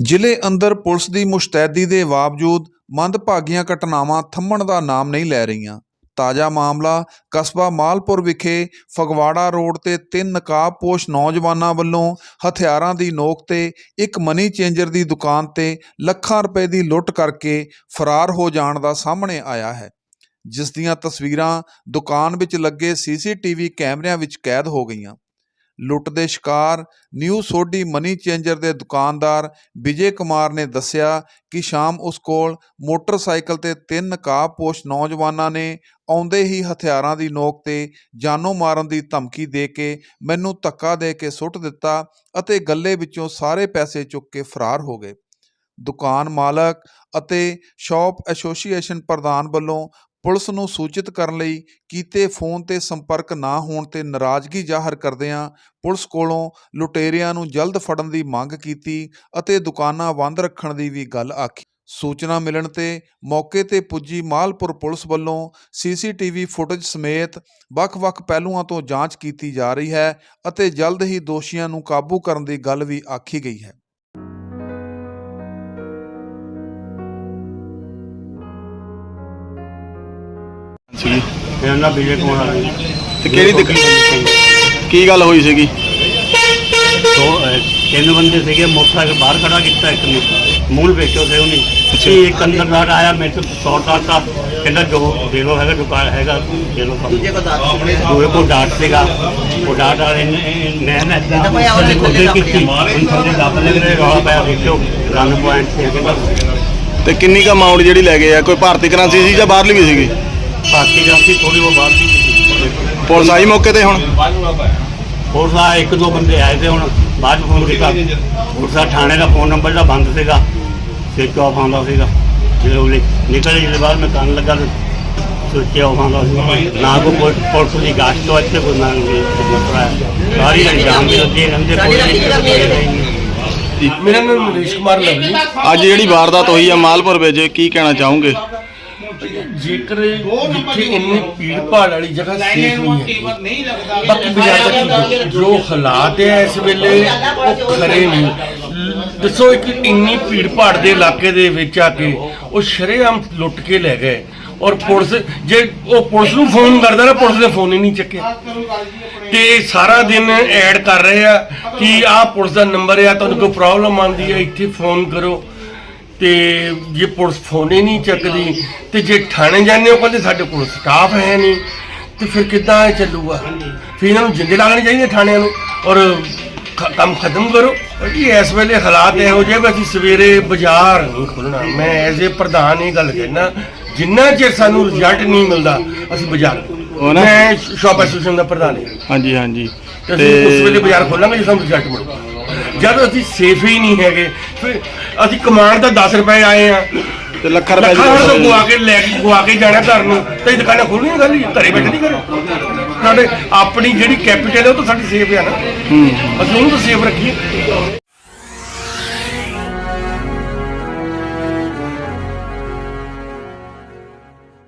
ਜ਼ਿਲ੍ਹੇ ਅੰਦਰ ਪੁਲਿਸ ਦੀ ਮੁਸ਼ਤੈਦੀ ਦੇ ਬਾਵਜੂਦ ਮੰਦਭਾਗੀਆਂ ਘਟਨਾਵਾਂ ਥੰਮਣ ਦਾ ਨਾਮ ਨਹੀਂ ਲੈ ਰਹੀਆਂ। ਤਾਜ਼ਾ ਮਾਮਲਾ ਕਸਬਾ ਮਾਲਪੁਰ ਵਿਖੇ ਫਗਵਾੜਾ ਰੋਡ ਤੇ ਤਿੰਨ ਨਕਾਬਪੋਸ਼ ਨੌਜਵਾਨਾਂ ਵੱਲੋਂ ਹਥਿਆਰਾਂ ਦੀ ਨੋਕ ਤੇ ਇੱਕ ਮਨੀ ਚੇਂਜਰ ਦੀ ਦੁਕਾਨ ਤੇ ਲੱਖਾਂ ਰੁਪਏ ਦੀ ਲੁੱਟ ਕਰਕੇ ਫਰਾਰ ਹੋ ਜਾਣ ਦਾ ਸਾਹਮਣੇ ਆਇਆ ਹੈ। ਜਿਸ ਦੀਆਂ ਤਸਵੀਰਾਂ ਦੁਕਾਨ ਵਿੱਚ ਲੱਗੇ ਸੀਸੀਟੀਵੀ ਕੈਮਰਿਆਂ ਵਿੱਚ ਕੈਦ ਹੋ ਗਈਆਂ। ਲੁੱਟ ਦੇ ਸ਼ਿਕਾਰ, ਨਿਊ ਸੋਢੀ ਮਨੀ ਚੇਂਜਰ ਦੇ ਦੁਕਾਨਦਾਰ ਵਿਜੇ ਕੁਮਾਰ ਨੇ ਦੱਸਿਆ ਕਿ ਸ਼ਾਮ ਉਸ ਕੋਲ ਮੋਟਰਸਾਈਕਲ ਤੇ ਤਿੰਨ ਨਕਾਬਪੋਸ਼ ਨੌਜਵਾਨਾਂ ਨੇ ਆਉਂਦੇ ਹੀ ਹਥਿਆਰਾਂ ਦੀ ਨੋਕ ਤੇ ਜਾਨੋਂ ਮਾਰਨ ਦੀ ਧਮਕੀ ਦੇ ਕੇ ਮੈਨੂੰ ਧੱਕਾ ਦੇ ਕੇ ਸੁੱਟ ਦਿੱਤਾ ਅਤੇ ਗੱਲੇ ਵਿੱਚੋਂ ਸਾਰੇ ਪੈਸੇ ਚੁੱਕ ਕੇ ਫਰਾਰ ਹੋ ਗਏ। ਦੁਕਾਨ ਮਾਲਕ ਅਤੇ ਸ਼ਾਪ ਐਸੋਸੀਏਸ਼ਨ ਪ੍ਰਧਾਨ ਵੱਲੋਂ ਪੁਲਿਸ ਨੂੰ ਸੂਚਿਤ ਕਰਨ ਲਈ ਕੀਤੇ ਫੋਨ ਤੇ ਸੰਪਰਕ ਨਾ ਹੋਣ ਤੇ ਨਾਰਾਜ਼ਗੀ ਜ਼ਾਹਰ ਕਰਦਿਆਂ ਪੁਲਿਸ ਕੋਲੋਂ ਲੁਟੇਰਿਆਂ ਨੂੰ ਜਲਦ ਫੜਨ ਦੀ ਮੰਗ ਕੀਤੀ ਅਤੇ ਦੁਕਾਨਾਂ ਬੰਦ ਰੱਖਣ ਦੀ ਵੀ ਗੱਲ ਆਖੀ। ਸੂਚਨਾ ਮਿਲਣ ਤੇ ਮੌਕੇ ਤੇ ਪੁੱਜੀ ਮਾਲਪੁਰ ਪੁਲਿਸ ਵੱਲੋਂ ਸੀਸੀਟੀਵੀ ਫੁਟੇਜ ਸਮੇਤ ਵੱਖ-ਵੱਖ ਪਹਿਲੂਆਂ ਤੋਂ ਜਾਂਚ ਕੀਤੀ ਜਾ ਰਹੀ ਹੈ ਅਤੇ ਜਲਦ ਹੀ ਦੋਸ਼ੀਆਂ ਨੂੰ ਕਾਬੂ ਕਰਨ ਦੀ ਗੱਲ ਵੀ ਆਖੀ ਗਈ ਹੈ। ਸੀਗੀ। ਮੇਰਾ ਨਾਮ ਵਿਜੇ ਕੁਮਾਰ ਹੈ ਜੀ। ਤੇ ਕਿਹੜੀ ਕੀ ਗੱਲ ਹੋਈ ਸੀਗੀ? ਦੋ ਅਹ, ਤਿੰਨ ਬੰਦੇ ਸੀਗੇ ਮੋਟਰਸਾਈਕਲ ਬਾਹਰ ਖੜਾ ਕੀਤਾ ਇੱਕ ਨੇ। ਮੂਲ ਵੇਚੋ ਸੇ ਉਹਨੇ। ਤੇ ਇੱਕ ਅੰਦਰ ਨਾਲ ਆਇਆ ਮੇਰੇ ਤੋਂ ਸੌ ਟਾਟਾ ਕਹਿੰਦਾ ਜੋ ਦੇ ਲੋ ਹੈਗਾ ਦੁਕਾਨ ਹੈਗਾ ਦੇ ਲੋ ਦੂਜੇ ਕੋ ਦੂਏ ਕੋ ਡਾਟ ਸੀਗਾ। ਉਹ ਡਾਟ ਵਾਲੇ ਨੇ ਮੈਂ ਨਾ ਇਦਾਂ ਉਹਦੇ ਕੋਲ ਕੀਤੀ। ਹੁਣ ਥੋੜੇ ਦੱਬ ਲੱਗ ਰਹੇ ਰੌਲਾ ਪਿਆ ਵੇਚੋ ਰੰਗ ਪੁਆਇੰਟ ਸੀ ਕਹਿੰਦਾ। ਤੇ ਕਿੰਨੀ ਕੁ ਅਮਾਉਂਟ ਜਿਹੜੀ ਲੈ ਗਏ ਆ? ਕੋਈ ਭਾਰਤੀ ਕਰੰਸੀ ਸੀ ਜਾਂ ਬਾਹਰਲੀ ਵੀ ਸੀਗੀ? ਬਾਕੀ ਗਾਸੀ ਥੋੜੀ ਉਹ ਬਾਹਰ ਦੀ ਪੁਲਿਸ ਆਈ ਮੌਕੇ ਤੇ ਹੁਣ? ਹੋਰ ਸਾ ਇੱਕ ਦੋ ਬੰਦੇ ਆਏ ਤੇ ਹੁਣ ਬਾਅਦ ਫੋਨ ਕੀਤਾ। ਹੋਰ ਸਾ ਥਾਣੇ ਦਾ ਫੋਨ ਨੰਬਰ ਦਾ ਬੰਦ ਸੀਗਾ। ਸਵਿਚ ਆਫ ਆਉਂਦਾ ਸੀਗਾ। ਜਦੋਂ ਉਹ ਨਿਕਲੇ ਜਿਹੜੇ ਬਾਅਦ ਮੈਂ ਕੰਨ ਲੱਗਾ ਤੇ ਸਵਿਚ ਆਫ ਆਉਂਦਾ ਸੀ। ਨਾ ਕੋਈ ਪੁਲਿਸ- ਪੁਲਿਸ ਦੀ ਗਾਸ਼ ਤੋਂ ਇੱਥੇ ਕੋਈ ਨਾ ਨਹੀਂ ਸਾਰੀ ਇਲਜ਼ਾਮ ਵੀ ਲੱਗੇ ਰਹਿੰਦੇ ਕੋਈ ਮੇਰਾ ਨਾਮ ਨਰੇਸ਼ ਕੁਮਾਰ ਲਵਲੀ ਅੱਜ ਜਿਹੜੀ ਵਾਰਦਾਤ ਹੋਈ ਆ ਮਾਲਪੁਰ ਵਿੱਚ ਕੀ ਕਹਿਣਾ ਚਾਹੋਗੇ? ਜੇਕਰ ਜਿੱਥੇ ਇੰਨੀ ਭੀੜ ਭਾੜ ਵਾਲੀ ਜਗ੍ਹਾ ਸੇਫ ਨਹੀਂ ਹੈ ਬਾਕੀ ਬਾਜ਼ਾਰ ਦਾ ਜੋ ਹਾਲਾਤ ਹੈ ਇਸ ਵੇਲੇ ਉਹ ਖਰੇ ਨਹੀਂ ਦੱਸੋ ਇੱਕ ਇੰਨੀ ਭੀੜ ਭਾੜ ਦੇ ਇਲਾਕੇ ਦੇ ਵਿੱਚ ਆ ਕੇ ਉਹ ਸ਼ਰੇਆਮ ਲੁੱਟ ਕੇ ਲੈ ਗਏ। ਔਰ ਪੁਲਿਸ ਜੇ ਉਹ ਪੁਲਿਸ ਨੂੰ ਫੋਨ ਕਰਦਾ ਨਾ ਪੁਲਿਸ ਨੇ ਫੋਨ ਹੀ ਨਹੀਂ ਚੱਕਿਆ। ਤੇ ਸਾਰਾ ਦਿਨ ਐਡ ਕਰ ਰਹੇ ਆ ਕਿ ਆਹ ਪੁਲਿਸ ਦਾ ਨੰਬਰ ਆ ਤੁਹਾਨੂੰ ਕੋਈ ਪ੍ਰੋਬਲਮ ਆਉਂਦੀ ਹੈ ਇੱਥੇ ਫੋਨ ਕਰੋ। ਤੇ ਜੇ ਪੁਲਿਸ ਫੋਨ ਹੀ ਨਹੀਂ ਚੱਕਦੀ ਤੇ ਜੇ ਥਾਣੇ ਜਾਂਦੇ ਹੋ ਕਹਿੰਦੇ ਸਾਡੇ ਕੋਲ ਸਟਾਫ ਹੈ ਨਹੀਂ ਤੇ ਫਿਰ ਕਿੱਦਾਂ ਇਹ ਚੱਲੂਗਾ? ਫਿਰ ਇਹਨਾਂ ਨੂੰ ਜਿੰਦੇ ਲਾਗਣੇ ਚਾਹੀਦੇ ਥਾਣਿਆਂ ਨੂੰ ਔਰ ਖ- ਕੰਮ ਖਤਮ ਕਰੋ। ਜੀ ਇਸ ਵੇਲੇ ਹਾਲਾਤ ਇਹੋ ਜਿਹੇ ਵੀ ਅਸੀਂ ਸਵੇਰੇ ਬਾਜ਼ਾਰ ਨਹੀਂ ਖੁੱਲਣਾ। ਮੈਂ ਐਜ਼ ਏ ਪ੍ਰਧਾਨ ਇਹ ਗੱਲ ਕਹਿਣਾ ਜਿੰਨਾ ਚਿਰ ਸਾਨੂੰ ਰਿਜ਼ਲਟ ਨਹੀਂ ਮਿਲਦਾ ਅਸੀਂ ਬਾਜ਼ਾਰ ਉਹ ਨਾ- ਮੈਂ ਸ਼ਾਪ ਐਸੋਸੀਏਸ਼ਨ ਦਾ ਪ੍ਰਧਾਨ ਹਾਂ। ਹਾਂਜੀ ਹਾਂਜੀ। ਤੇ ਅਸੀਂ ਉਸ ਵੇਲੇ ਬਾਜ਼ਾਰ ਖੋਲਾਂਗੇ ਜੇ ਸਾਨੂੰ ਰਿਜ਼ਲਟ ਮਿਲੂਗਾ ਜਦ ਅਸੀਂ ਸੇਫ ਹੀ ਨਹੀਂ ਹੈਗੇ ਫਿਰ ਅਸੀਂ ਕਮਾਂਡ ਦਾ 10 ਰੁਪਏ ਆਏ ਆ। ਤੇ ਲੱਖਾਂ ਰੁਪਏ ਲੱਖਾਂ ਰੁਪਏ ਦੀ ਗਵਾ ਕੇ ਲੈ ਕੇ ਗਵਾ ਕੇ ਜਾਣਾ ਘਰ ਨੂੰ। ਤੇ ਦੁਕਾਨਾਂ ਖੋਲਣੀਆਂ ਗੱਲ ਹੀ ਘਰੇ ਬੈਠੇ ਨਹੀਂ ਕਰ ਸਾਡੇ ਆਪਣੀ ਜਿਹੜੀ ਕੈਪੀਟਲ ਹੈ ਉਹ ਤਾਂ ਸਾਡੀ ਸੇਫ ਹੈ ਨਾ। ਅਸੀਂ ਉਹਨੂੰ ਤਾਂ ਸੇਫ ਰੱਖੀਏ।